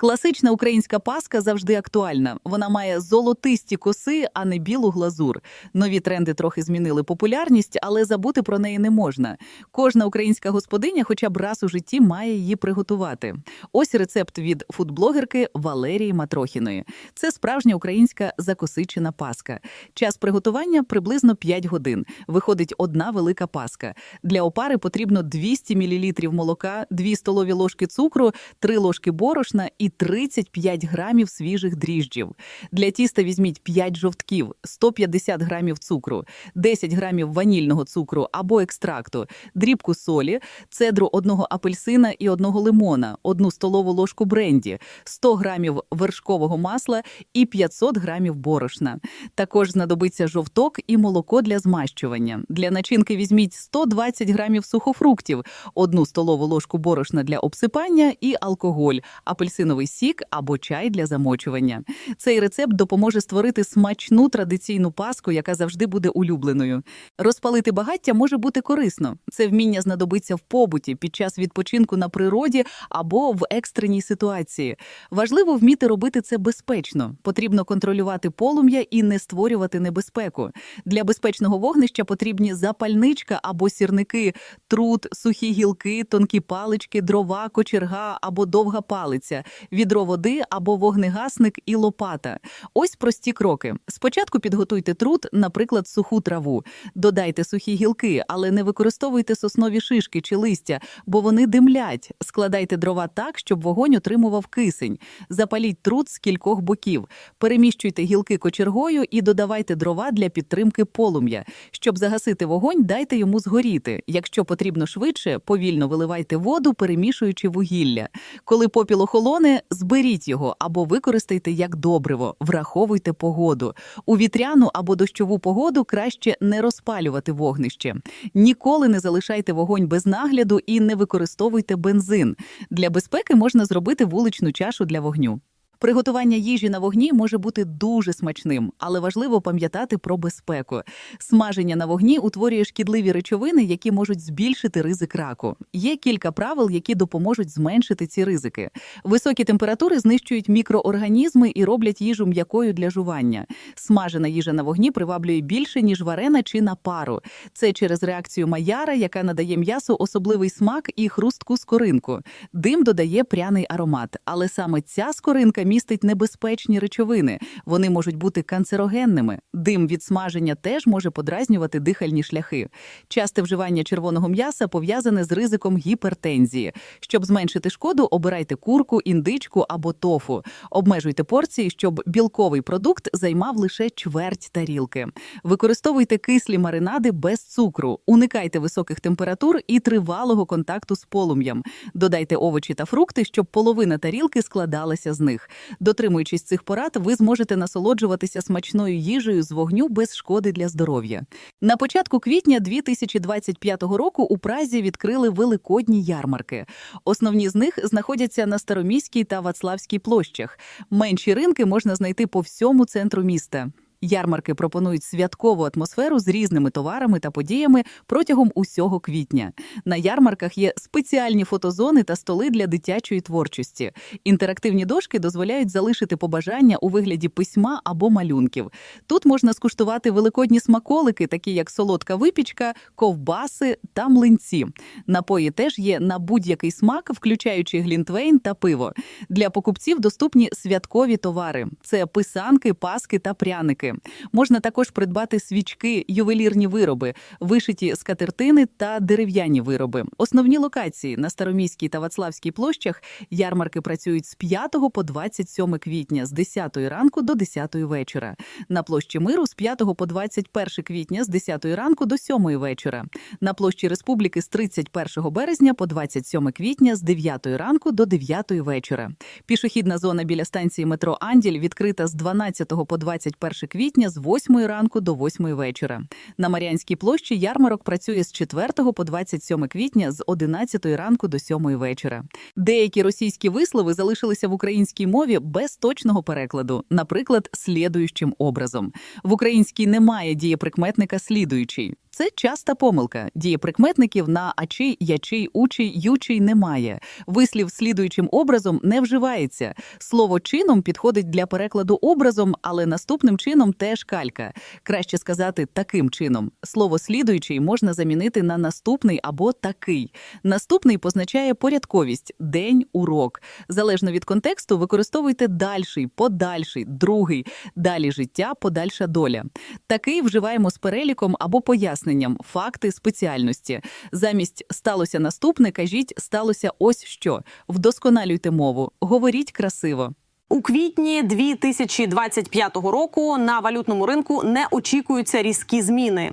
Класична українська паска завжди актуальна. Вона має золотисті коси, а не білу глазур. Нові тренди трохи змінили популярність, але забути про неї не можна. Кожна українська господиня хоча б раз у житті має її приготувати. Ось рецепт від фудблогерки Валерії Матрохіної. Це справжня українська закосичена паска. Час приготування приблизно 5 годин. Виходить одна велика паска. Для опари потрібно 200 мл молока, 2 столові ложки цукру, 3 ложки борошна і 35 грамів свіжих дріжджів. Для тіста візьміть 5 жовтків, 150 грамів цукру, 10 грамів ванільного цукру або екстракту, дрібку солі, цедру одного апельсина і одного лимона, одну столову ложку бренді, 100 грамів вершкового масла і 500 грамів борошна. Також знадобиться жовток і молоко для змащування. Для начинки візьміть 120 грамів сухофруктів, одну столову ложку борошна для обсипання і алкоголь, апельсиновий сік або чай для замочування. Цей рецепт допоможе створити смачну традиційну паску, яка завжди буде улюбленою. Розпалити багаття може бути корисно. Це вміння знадобиться в побуті під час відпочинку на природі або в екстреній ситуації. Важливо вміти робити це безпечно. Потрібно контролювати полум'я і не створювати небезпеку. Для безпечного вогнища потрібні запальничка або сірники, труд, сухі гілки, тонкі палички, дрова, кочерга або довга палиця, відро води або вогнегасник і лопата. Ось прості кроки. Спочатку підготуйте труд, наприклад, суху траву. Додайте сухі гілки, але не використовуйте соснові шишки чи листя, бо вони димлять. Складайте дрова так, щоб вогонь отримував кисень. Запаліть труд з кількох боків. Переміщуйте гілки кочергою і додавайте дрова для підтримки полум'я. Щоб загасити вогонь, дайте йому згоріти. Якщо потрібно швидше, повільно виливайте воду, перемішуючи вугілля. Коли попіл охолоне, зберіть його або використайте як добриво, враховуйте погоду. У вітряну або дощову погоду краще не розпалювати вогнище. Ніколи не залишайте вогонь без нагляду і не використовуйте бензин. Для безпеки можна зробити вуличну чашу для вогню. Приготування їжі на вогні може бути дуже смачним, але важливо пам'ятати про безпеку. Смаження на вогні утворює шкідливі речовини, які можуть збільшити ризик раку. Є кілька правил, які допоможуть зменшити ці ризики. Високі температури знищують мікроорганізми і роблять їжу м'якою для жування. Смажена їжа на вогні приваблює більше, ніж варена чи на пару. Це через реакцію Маяра, яка надає м'ясу особливий смак і хрустку скоринку. Дим додає пряний аромат, але саме ця скоринка містить небезпечні речовини. Вони можуть бути канцерогенними. Дим від смаження теж може подразнювати дихальні шляхи. Часте вживання червоного м'яса пов'язане з ризиком гіпертензії. Щоб зменшити шкоду, обирайте курку, індичку або тофу. Обмежуйте порції, щоб білковий продукт займав лише чверть тарілки. Використовуйте кислі маринади без цукру, уникайте високих температур і тривалого контакту з полум'ям. Додайте овочі та фрукти, щоб половина тарілки складалася з них. Дотримуючись цих порад, ви зможете насолоджуватися смачною їжею з вогню без шкоди для здоров'я. На початку квітня 2025 року у Празі відкрили великодні ярмарки. Основні з них знаходяться на Староміській та Вацлавській площах. Менші ринки можна знайти по всьому центру міста. Ярмарки пропонують святкову атмосферу з різними товарами та подіями протягом усього квітня. На ярмарках є спеціальні фотозони та столи для дитячої творчості. Інтерактивні дошки дозволяють залишити побажання у вигляді письма або малюнків. Тут можна скуштувати великодні смаколики, такі як солодка випічка, ковбаси та млинці. Напої теж є на будь-який смак, включаючи глінтвейн та пиво. Для покупців доступні святкові товари: це писанки, паски та пряники. Можна також придбати свічки, ювелірні вироби, вишиті скатертини та дерев'яні вироби. Основні локації на Староміській та Вацлавській площах ярмарки працюють з 5 по 27 квітня з 10 ранку до 10 вечора. На площі Миру з 5 по 21 квітня з 10 ранку до 7 вечора. На площі Республіки з 31 березня по 27 квітня з 9 ранку до 9 вечора. Пішохідна зона біля станції метро Анділь відкрита з 12 по 21 квітня з 8 ранку до 8 вечора. На Маріанській площі ярмарок працює з 4 по 27 квітня з 11 ранку до 7 вечора. Деякі російські вислови залишилися в українській мові без точного перекладу, наприклад, слідуючим образом. В українській немає дієприкметника слідуючий. Це часта помилка. Дієприкметників на ачий, ячий, учий, ючий немає. Вислів слідуючим образом не вживається. Слово чином підходить для перекладу образом, але наступним чином теж калька. Краще сказати таким чином. Слово слідуючий можна замінити на наступний або такий. Наступний позначає порядковість, день, урок. Залежно від контексту, використовуйте дальший, подальший, другий, далі життя, подальша доля. Такий вживаємо з переліком або поясненням, факти спеціальності. Замість сталося наступне, кажіть сталося ось що. Вдосконалюйте мову, говоріть красиво. У квітні 2025 року на валютному ринку не очікуються різкі зміни.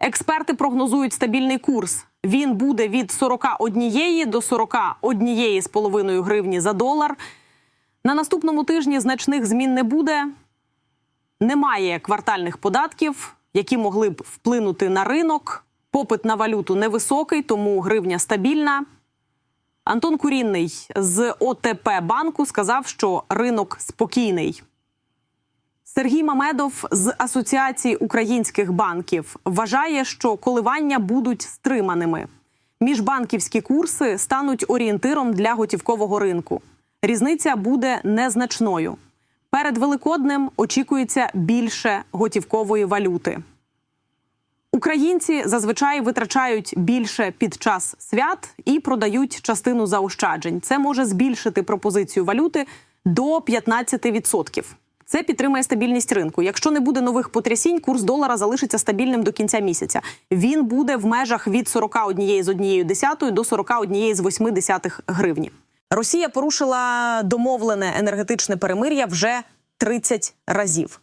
Експерти прогнозують стабільний курс. Він буде від 41 до 41 з половиною гривні за долар. На наступному тижні значних змін не буде. Немає квартальних податків, які могли б вплинути на ринок. Попит на валюту невисокий, тому гривня стабільна. Антон Курінний з ОТП банку сказав, що ринок спокійний. Сергій Мамедов з Асоціації українських банків вважає, що коливання будуть стриманими. Міжбанківські курси стануть орієнтиром для готівкового ринку. Різниця буде незначною. Перед Великоднем очікується більше готівкової валюти. Українці зазвичай витрачають більше під час свят і продають частину заощаджень. Це може збільшити пропозицію валюти до 15%. Це підтримує стабільність ринку. Якщо не буде нових потрясінь, курс долара залишиться стабільним до кінця місяця. Він буде в межах від 41 з 1 десятою до 41 з 8 десятих гривні. Росія порушила домовлене енергетичне перемир'я вже 30 разів,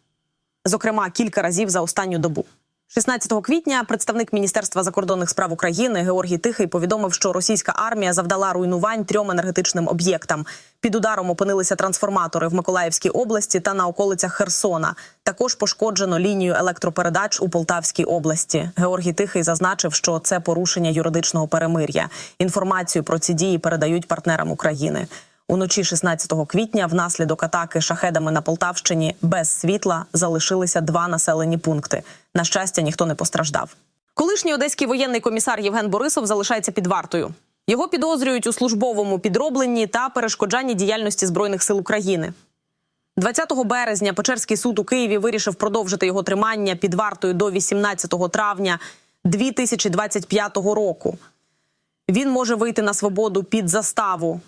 зокрема кілька разів за останню добу. 16 квітня представник Міністерства закордонних справ України Георгій Тихий повідомив, що російська армія завдала руйнувань трьом енергетичним об'єктам. Під ударом опинилися трансформатори в Миколаївській області та на околицях Херсона. Також пошкоджено лінію електропередач у Полтавській області. Георгій Тихий зазначив, що це порушення юридичного перемир'я. Інформацію про ці дії передають партнерам України. Уночі 16 квітня внаслідок атаки шахедами на Полтавщині без світла залишилися два населені пункти. На щастя, ніхто не постраждав. Колишній одеський воєнний комісар Євген Борисов залишається під вартою. Його підозрюють у службовому підробленні та перешкоджанні діяльності збройних сил України. 20 березня Печерський суд у Києві вирішив продовжити його тримання під вартою до 18 травня 2025 року. Він може вийти на свободу під заставу.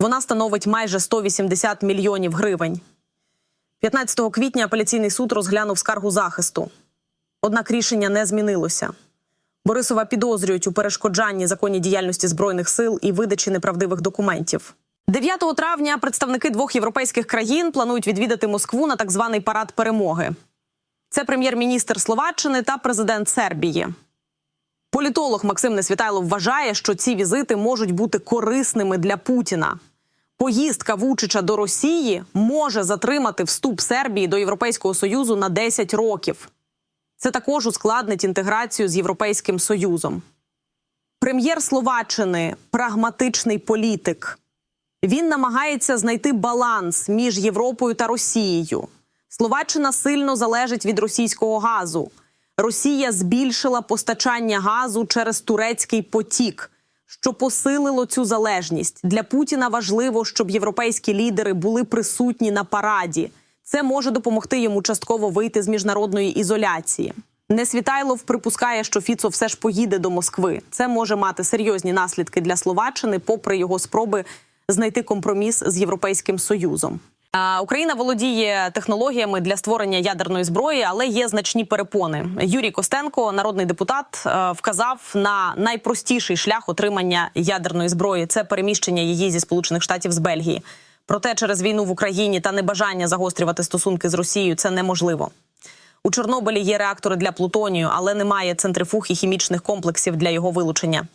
Вона становить майже 180 мільйонів гривень. 15 квітня апеляційний суд розглянув скаргу захисту. Однак рішення не змінилося. Борисова підозрюють у перешкоджанні законній діяльності збройних сил і видачі неправдивих документів. 9 травня представники двох європейських країн планують відвідати Москву на так званий парад перемоги. Це прем'єр-міністр Словаччини та президент Сербії. Політолог Максим Несвітайлов вважає, що ці візити можуть бути корисними для Путіна. Поїздка Вучича до Росії може затримати вступ Сербії до Європейського союзу на 10 років. Це також ускладнить інтеграцію з Європейським Союзом. Прем'єр Словаччини прагматичний політик. Він намагається знайти баланс між Європою та Росією. Словаччина сильно залежить від російського газу. Росія збільшила постачання газу через турецький потік, що посилило цю залежність. Для Путіна важливо, щоб європейські лідери були присутні на параді. Це може допомогти йому частково вийти з міжнародної ізоляції. Несвітайлов припускає, що Фіцо все ж поїде до Москви. Це може мати серйозні наслідки для Словаччини, попри його спроби знайти компроміс з Європейським Союзом. Україна володіє технологіями для створення ядерної зброї, але є значні перепони. Юрій Костенко, народний депутат, е, вказав на найпростіший шлях отримання ядерної зброї це переміщення її зі Сполучених Штатів з Бельгії. Проте через війну в Україні та небажання загострювати стосунки з Росією це неможливо. У Чорнобилі є реактори для плутонію, але немає центрифуг і хімічних комплексів для його вилучення.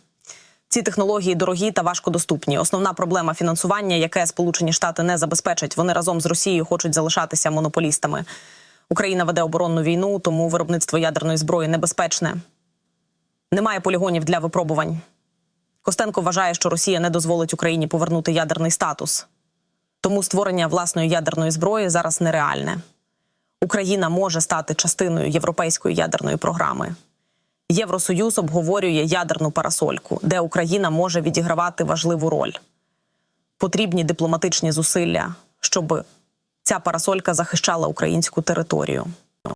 Ці технології дорогі та важкодоступні. Основна проблема фінансування, яке Сполучені Штати не забезпечать, вони разом з Росією хочуть залишатися монополістами. Україна веде оборонну війну, тому виробництво ядерної зброї небезпечне. Немає полігонів для випробувань. Костенко вважає, що Росія не дозволить Україні повернути ядерний статус. Тому створення власної ядерної зброї зараз нереальне. Україна може стати частиною європейської ядерної програми. Євросоюз обговорює ядерну парасольку, де Україна може відігравати важливу роль. Потрібні дипломатичні зусилля, щоб ця парасолька захищала українську територію.